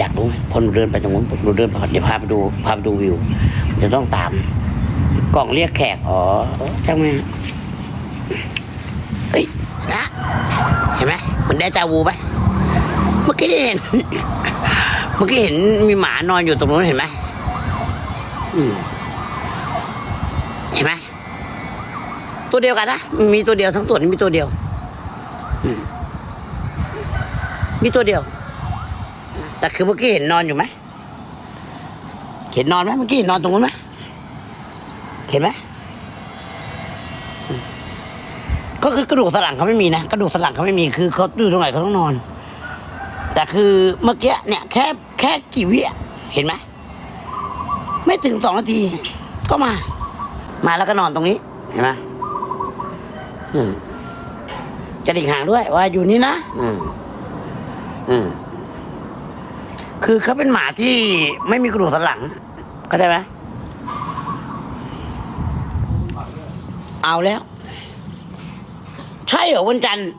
อยากรู้พอหนูเดินไปตรงนู้นหนูเดินไปเดี๋ยวพาไปดูพาไปดูวิวจะต้องตาม กล่องเรียกแขกอ๋อช่างไหมเฮ้ยนะเห็นไหมมือนได้จาวูไหมเมื่อกี้เห็นเมื่อกี้เห็นมีหมานอนอยู่ตรงนู้นเห็นไหมเห็นไหมตัวเดียวกันนะมีตัวเดียวทั้งตัวนี้มีตัวเดียวมีตัวเดียว แต่คือเมื่อกี้เห็นนอนอยู่ไหมเห็นนอนไหมเมื่อกี้เห็นนอนตรงนู้นไหมเห็นไหมก็คือกระดูกสันหลังเขาไม่มีนะกระดูกสันหลังเขาไม่มีคือเขาอยู่ตรงไหนเขาต้องนอน แต่คือเมื่อกี้เนี่ย แค่แค่กี่วิเห็นไหมไม่ถึงสองนาที ก็มา มาแล้วก็นอนตรงนี้ เห็นไหมอืมกระดิกหางด้วยว่าอยู่นี่นะ อืม อืม คือเขาเป็นหมาที่ไม่มีกระดูกสันหลังเข้าใจไหมเอาแล้ว ใช่เหรอวันจันทร์